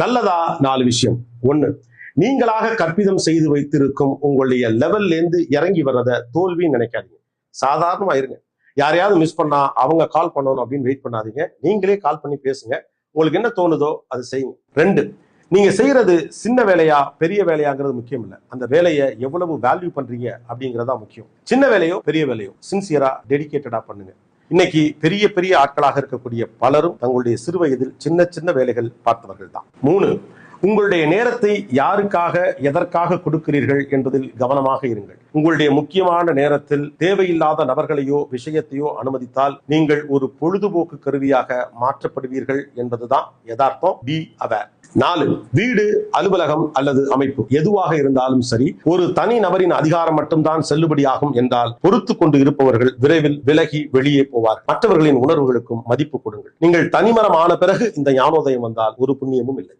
நல்லதா? நாலு விஷயம். ஒண்ணு நீங்களாக கற்பிதம் செய்து வைத்திருக்கும் உங்களுடைய லெவல்ல இருந்து இறங்கி வர்றத தோல்வின்னு நினைக்காதீங்க. சாதாரணமா இருங்க. யாரையாவது மிஸ் பண்ணா அவங்க கால் பண்ணணும் அப்படின்னு வெயிட் பண்ணாதீங்க. நீங்களே கால் பண்ணி பேசுங்க. உங்களுக்கு என்ன தோணுதோ அது செய்யுங்க. ரெண்டு நீங்க செய்யறது சின்ன வேலையா பெரிய வேலையாங்கிறது முக்கியம் இல்லை. அந்த வேலையை எவ்வளவு வேல்யூ பண்றீங்க அப்படிங்கறதா முக்கியம். சின்ன வேலையோ பெரிய வேலையோ சின்சியரா டெடிகேட்டடா பண்ணுங்க. இன்னைக்கு பெரிய பெரிய ஆட்களாக இருக்கக்கூடிய பலரும் தங்களுடைய சிறு வயதில் சின்ன சின்ன வேலைகள் பார்த்தவர்கள் தான் மூணு உங்களுடைய நேரத்தை யாருக்காக எதற்காக கொடுக்கிறீர்கள் என்பதில் கவனமாக இருங்கள். உங்களுடைய முக்கியமான நேரத்தில் தேவையில்லாத நபர்களையோ விஷயத்தையோ அனுமதித்தால் நீங்கள் ஒரு பொழுதுபோக்கு கருவியாக மாற்றப்படுவீர்கள் என்பதுதான் யதார்த்தம். பி அவேர் நாலு வீடு அலுவலகம் அல்லது அமைப்பு. எதுவாக இருந்தாலும் சரி ஒரு தனி நபரின் அதிகாரம் மட்டும்தான் செல்லுபடியாகும் என்றால் பொறுத்து கொண்டு இருப்பவர்கள் விரைவில் விலகி வெளியே போவார் மற்றவர்களின் உணர்வுகளுக்கும் மதிப்பு கொடுங்கள். நீங்கள் தனிமரம் ஆன பிறகு இந்த ஞானோதயம் வந்தால் ஒரு புண்ணியமும் இல்லை.